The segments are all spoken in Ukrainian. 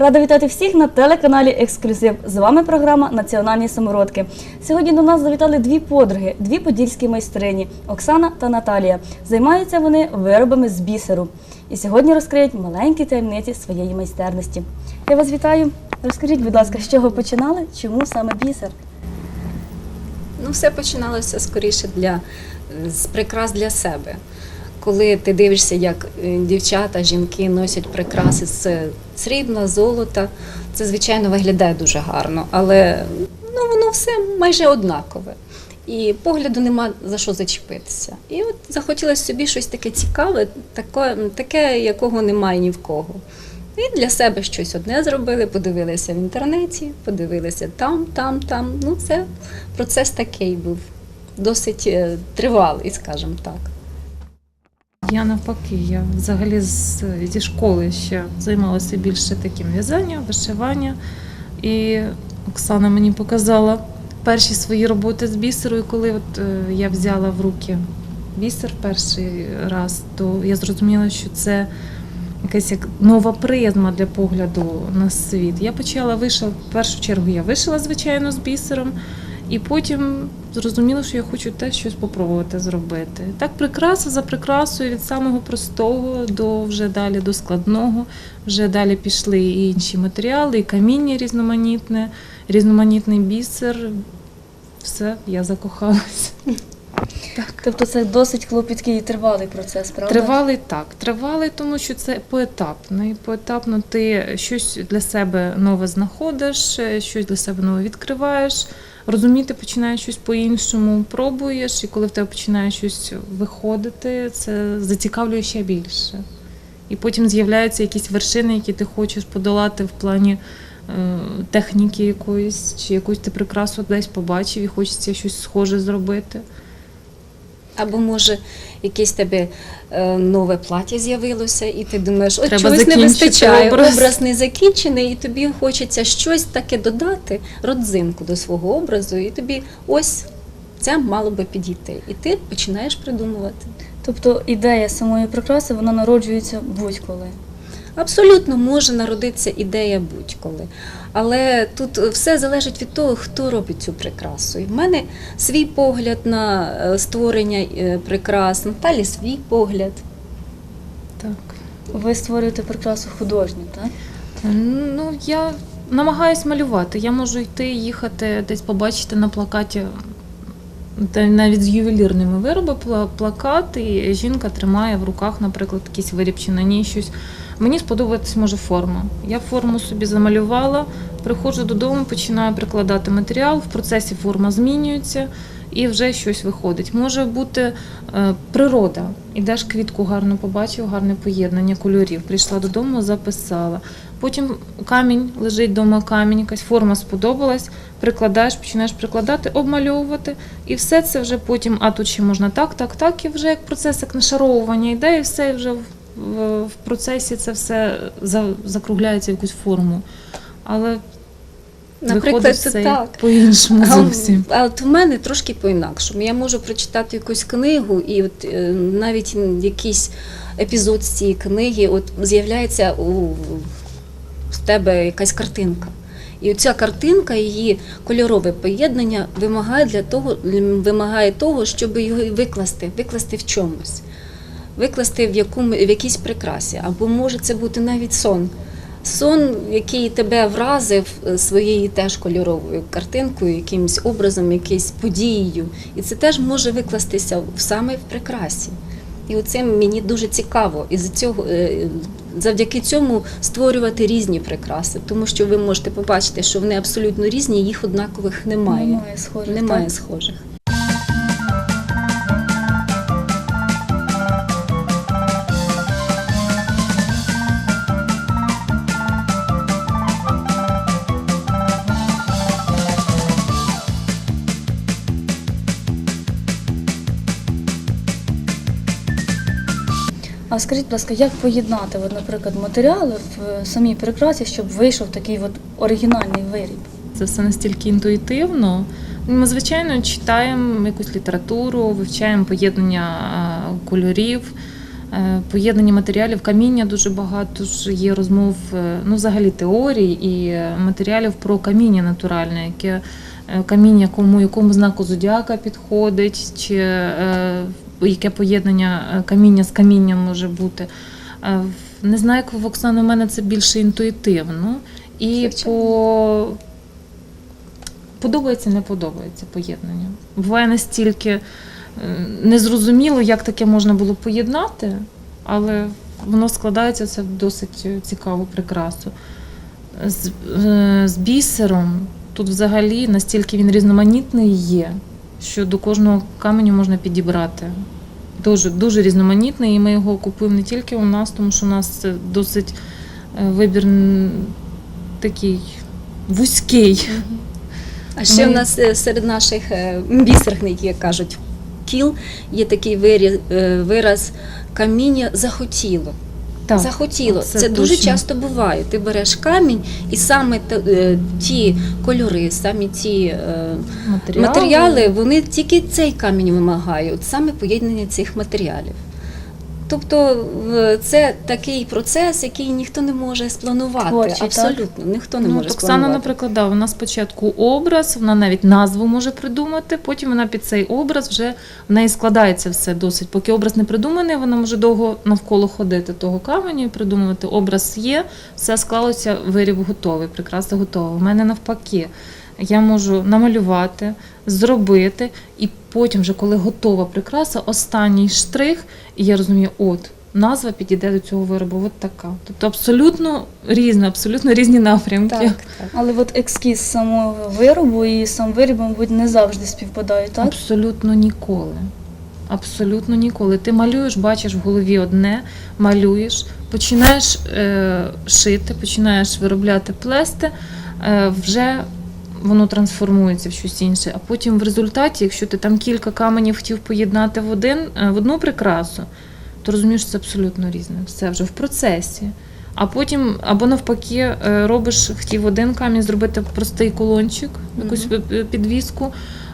Рада вітати всіх на телеканалі Ексклюзив. З вами програма Національні самородки. Сьогодні до нас завітали дві подруги, дві подільські майстрині Оксана та Наталія. Займаються вони виробами з бісеру. І сьогодні розкриють маленькі таємниці своєї майстерності. Я вас вітаю. Розкажіть, будь ласка, з чого починали? Чому саме бісер? Ну, все починалося скоріше для з прикрас для себе. Коли ти дивишся, як е, дівчата, жінки носять прикраси з срібла, золота, це звичайно виглядає дуже гарно, але ну, воно все майже однакове. І погляду нема за що зачепитися. І от захотілося собі щось таке цікаве, таке, таке, якого немає ні в кого. І для себе щось одне зробили, подивилися в інтернеті, подивилися там, там, там. Ну, це процес такий був, досить е, тривалий, скажімо так. Я навпаки, я взагалі з, зі школи ще займалася більше таким в'язанням, вишиванням. І Оксана мені показала перші свої роботи з бісеру. Коли от, е, я взяла в руки бісер перший раз, то я зрозуміла, що це якась як нова призма для погляду на світ. Я почала вишила, в першу чергу я вишила, звичайно, з бісером. І потім зрозуміла, що я хочу теж щось спробувати зробити. Так, прикраса за прикрасою від самого простого до вже далі до складного. Вже далі пішли і інші матеріали, і каміння різноманітне, різноманітний бісер. Все, я закохалася. Так. Тобто це досить клопіткий і тривалий процес, правда? Тривалий так, тривалий, тому що це поетапно. І поетапно ти щось для себе нове знаходиш, щось для себе нове відкриваєш. Розуміти починаєш щось по-іншому, пробуєш, і коли в тебе починає щось виходити, це зацікавлює ще більше. І потім з'являються якісь вершини, які ти хочеш подолати в плані е, техніки якоїсь, чи якусь ти прикрасу десь побачив і хочеться щось схоже зробити. Або може якесь тебе е, нове плаття з'явилося, і ти думаєш, от чогось не вистачає, образ. образ не закінчений, і тобі хочеться щось таке додати, родзинку до свого образу, і тобі ось це мало би підійти. І ти починаєш придумувати. Тобто ідея самої прикраси вона народжується будь-коли. Абсолютно може народитися ідея будь-коли. Але тут все залежить від того, хто робить цю прикрасу. І в мене свій погляд на е, створення е, прикрас, Наталі свій погляд. Так. Ви створюєте прикрасу художню, так? Ну, я намагаюсь малювати. Я можу йти, їхати, десь побачити на плакаті, та навіть з ювелірними вироби, пла- плакат, і жінка тримає в руках, наприклад, якийсь виріб чи на ній щось. Мені сподобатись може форма. Я форму собі замалювала, приходжу додому, починаю прикладати матеріал, в процесі форма змінюється і вже щось виходить. Може бути е, природа. Ідеш квітку гарно побачив, гарне поєднання кольорів. Прийшла додому, записала. Потім камінь лежить вдома, камінь, якась форма сподобалась, прикладаєш, починаєш прикладати, обмальовувати, і все це вже потім, а тут ще можна так, так, так, і вже як процес, як нашаровування йде, і все вже в, в, в процесі це все за, закругляється в якусь форму. Але Наприклад, це так. по-іншому А. А от в мене трошки по-інакшому. Я можу прочитати якусь книгу, і от е, навіть якийсь епізод з цієї книги от з'являється у в тебе якась картинка. І ця картинка, її кольорове поєднання вимагає для того, вимагає того, щоб його викласти, викласти в чомусь, викласти в якому в якійсь прикрасі. Або може це бути навіть сон. Сон, який тебе вразив е, своєю теж кольоровою картинкою, якимось образом, якоюсь подією. І це теж може викластися саме в прикрасі. І оцим мені дуже цікаво, і за цього, е, завдяки цьому створювати різні прикраси, тому що ви можете побачити, що вони абсолютно різні, їх однакових немає. Немає схожих. Немає так? схожих. Скажіть, будь ласка, як поєднати, от, наприклад, матеріали в е, самій прикрасі, щоб вийшов такий от оригінальний виріб? Це все настільки інтуїтивно. Ми, звичайно, читаємо якусь літературу, вивчаємо поєднання кольорів, е, поєднання матеріалів, каміння дуже багато ж є розмов, е, ну взагалі теорій і матеріалів про каміння натуральне, яке каміння кому якому знаку зодіака підходить, чи яке поєднання е, каміння з камінням може бути. Е, Не знаю, як в Оксани, у мене це більше інтуїтивно. І Звичайно. по подобається, не подобається поєднання. Буває настільки е, незрозуміло, як таке можна було поєднати, але воно складається це в досить цікаву прикрасу. З, з бісером тут взагалі настільки він різноманітний є, що до кожного каменю можна підібрати. Дуже, дуже різноманітний, і ми його купуємо не тільки у нас, тому що у нас це досить е, вибір такий вузький. А ще Ми- в нас е, серед наших е, бісерних, як кажуть, кіл є такий вираз каміння захотіло. Так, захотіло. це Це, дуже точно. часто буває. Ти береш камінь, і саме е, ті кольори, самі ті е, матеріали. матеріали, вони тільки цей камінь вимагають, саме поєднання цих матеріалів. Тобто це такий процес, який ніхто не може спланувати. Творчий, так? Абсолютно, ніхто не Ну, може Оксана, спланувати. наприклад, да, вона спочатку образ, вона навіть назву може придумати, потім вона під цей образ вже в неї складається все досить. Поки образ не придуманий, вона може довго навколо ходити того каменю і придумувати. Образ є, все склалося, виріб готовий, прикраса готова. У мене навпаки. Я можу намалювати, зробити, і потім, вже коли готова прикраса, останній штрих, і я розумію, от назва підійде до цього виробу, от така. Тобто абсолютно різна, абсолютно різні напрямки. Так, так. Але от ескіз самого виробу і сам виріб, мабуть, не завжди співпадають, так? Абсолютно ніколи. Абсолютно ніколи. Ти малюєш, бачиш в голові одне, малюєш, починаєш е, шити, починаєш виробляти плести, е, вже воно трансформується в щось інше. А потім в результаті, якщо ти там кілька каменів хотів поєднати в, один, е, в одну прикрасу, то розумієш, що це абсолютно різне. Все вже в процесі. А потім, або навпаки, е, робиш, хотів один камінь зробити простий колончик, якусь підвіску.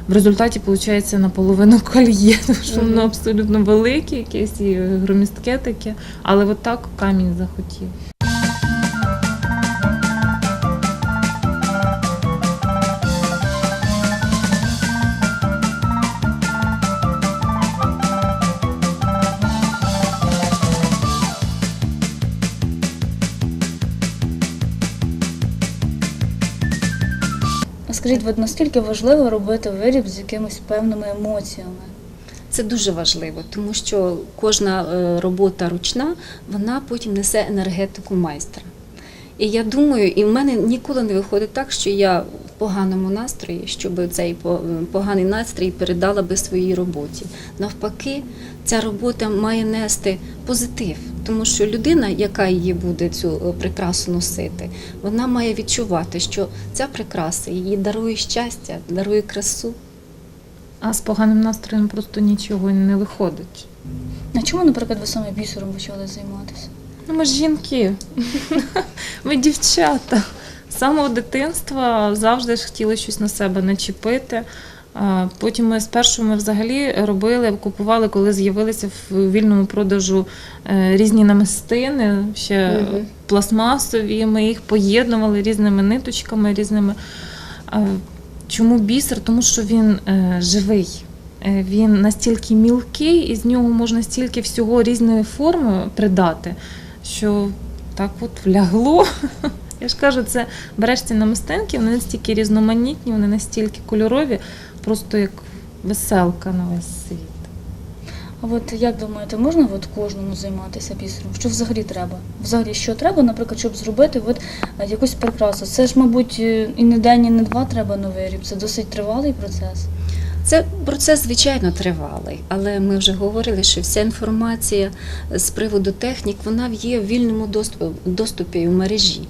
В результаті виходить наполовину кольє, тому що воно абсолютно велике, якесь і громістке таке. Але от так камінь захотів. Скажіть, от наскільки важливо робити виріб з якимись певними емоціями? Це дуже важливо, тому що кожна е, робота ручна, вона потім несе енергетику майстра. І я думаю, і в мене ніколи не виходить так, що я в поганому настрої, щоб цей по- поганий настрій передала би своїй роботі. Навпаки, ця робота має нести позитив, тому що людина, яка її буде цю е, прикрасу носити, вона має відчувати, що ця прикраса їй дарує щастя, дарує красу. А з поганим настроєм просто нічого не виходить. А чому, наприклад, ви саме бісером почали займатися? Ну, ми ж жінки, ми дівчата. З самого дитинства завжди ж хотіли щось на себе начепити. Потім ми спершу ми взагалі робили, купували, коли з'явилися в вільному продажу е, різні намистини, ще Мгм. пластмасові. Ми їх поєднували різними ниточками, різними. Чому бісер? Тому що він е, живий. Е, Він настільки мілкий, і з нього можна стільки всього різної форми придати, що так от влягло. Я ж кажу, це береш ці намистинки, вони настільки різноманітні, вони настільки кольорові, просто як веселка на весь світ. А от як думаєте, можна от кожному займатися бісером? Що взагалі треба? Взагалі, що треба, наприклад, щоб зробити от е, якусь прикрасу? Це ж, мабуть, е, і не день, і не два треба новий ріб. Це досить тривалий процес. Це процес, звичайно, тривалий, але ми вже говорили, що вся інформація з приводу технік вона є в вільному доступі, доступі в мережі.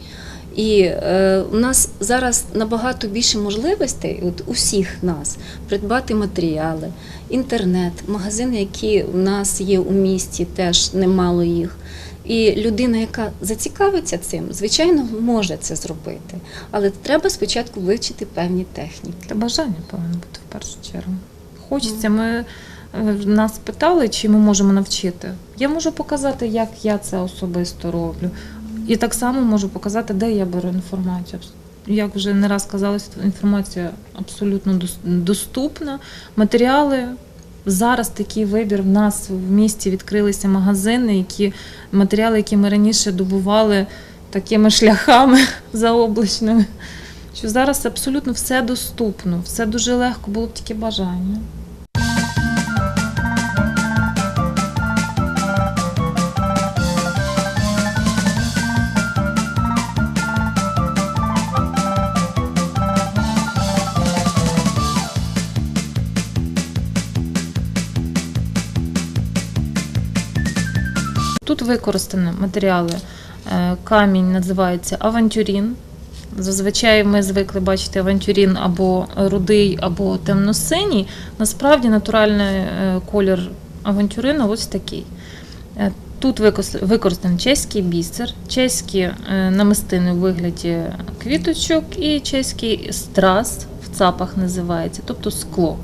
І е, у нас зараз набагато більше можливостей, от усіх нас, придбати матеріали, інтернет, магазини, які у нас є у місті, теж немало їх. І людина, яка зацікавиться цим, звичайно, може це зробити. Але треба спочатку вивчити певні техніки. Та бажання повинно бути в першу чергу. Хочеться. Ми е, нас питали, чи ми можемо навчити. Я можу показати, як я це особисто роблю. І так само можу показати, де я беру інформацію. Як вже не раз казалось, інформація абсолютно доступна. Матеріали. Зараз такий вибір в нас в місті відкрилися магазини, які матеріали, які ми раніше добували такими шляхами заоблачними. Що зараз абсолютно все доступно, все дуже легко, було б тільки бажання. Використані матеріали. Е, Камінь називається авантюрін. Зазвичай ми звикли бачити авантюрін або рудий, або темно-синій. Насправді натуральний е, колір авантюрина ось такий. Е, Тут використаний чеський бісер, чеські намистини у вигляді квіточок і чеський страс в цапах називається, тобто скло.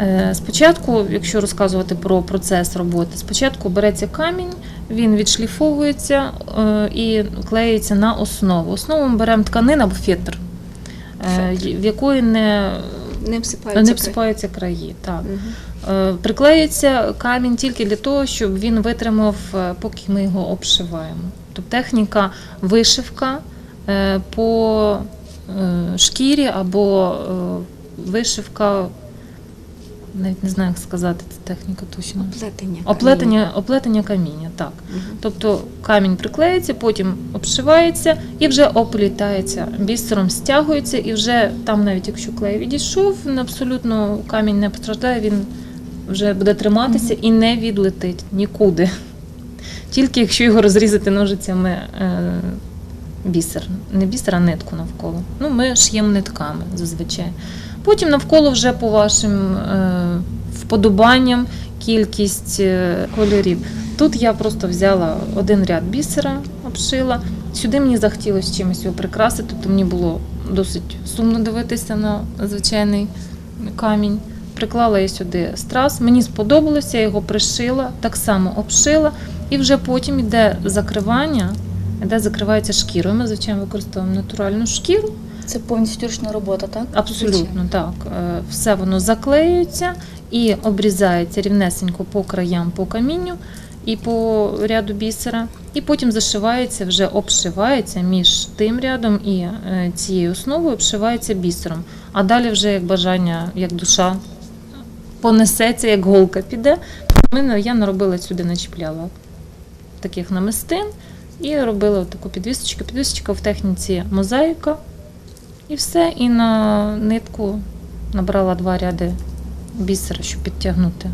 Е, Спочатку, якщо розказувати про процес роботи, спочатку береться камінь, він відшліфовується е, і клеїться на основу. Основу ми беремо тканину або фетр, е, в якої не, Не всипаються. не всипаються краї. Так. Мгм. Е, Приклеюється камінь тільки для того, щоб він витримав, поки ми його обшиваємо. Тобто техніка вишивка по шкірі або вишивка, навіть не знаю, як сказати цю техніку точно. Плетення. Оплетення, оплетення каміння, так. Мгм. Тобто камінь приклеїться, потім обшивається і вже оплітається, бісером стягується, і вже там, навіть якщо клей відійшов, абсолютно камінь не постраждає, він вже буде триматися і не відлетить нікуди. Тільки якщо його розрізати ножицями е, бісер, не бісер, а нитку навколо. Ну, ми шиємо нитками зазвичай. Потім навколо вже по вашим е, вподобанням кількість е, кольорів. Тут я просто взяла один ряд бісера, обшила. Сюди мені захотілося чимось його прикрасити, тобто мені було досить сумно дивитися на звичайний камінь. Приклала я сюди страс, мені сподобалося, я його пришила, так само обшила, і вже потім йде закривання, де закривається шкірою. Ми, звичайно, використовуємо натуральну шкіру. Це повністю ручна робота, так? Абсолютно так. Е, Все воно заклеюється і обрізається рівнесенько по краям, по камінню і по ряду бісера. І потім зашивається, вже обшивається між тим рядом і е, цією основою, обшивається бісером. А далі вже як бажання, як душа понесеться, як голка піде. Ми, я наробила сюди, начіпляла таких намистин і робила таку підвісочку. Підвісочка в техніці мозаїка. І все, і на нитку набрала два ряди бісера, щоб підтягнути.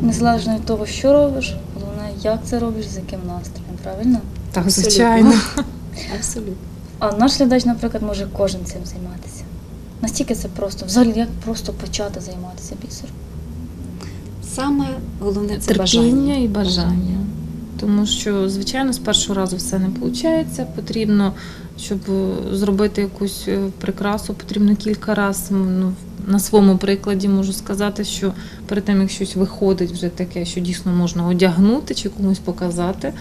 Незалежно від того, що робиш, головне, як це робиш, з яким настроєм, правильно? Так, звичайно. Абсолютно. А наш глядач, наприклад, може кожен цим займатися. Настільки це просто. Взагалі, як просто почати займатися бісером? Саме головне це Терпіння бажання. і бажання. Тому що, звичайно, з першого разу все не виходить. Потрібно, щоб е, зробити якусь е, прикрасу, потрібно кілька разів. Ну, на своєму прикладі можу сказати, що перед тим, як щось виходить вже таке, що дійсно можна одягнути чи комусь показати,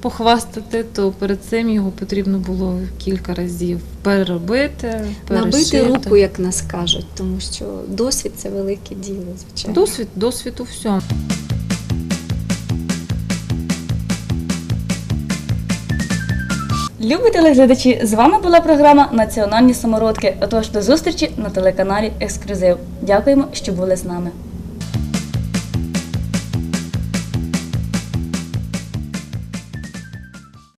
похвастати, то перед цим його потрібно було кілька разів переробити, Набити руку, як нас кажуть, тому що досвід це велике діло, звичайно. Досвід, досвід у всьому. Любі телеглядачі, з вами була програма Національні самородки. Отож, до зустрічі на телеканалі Ексклюзив. Дякуємо, що були з нами.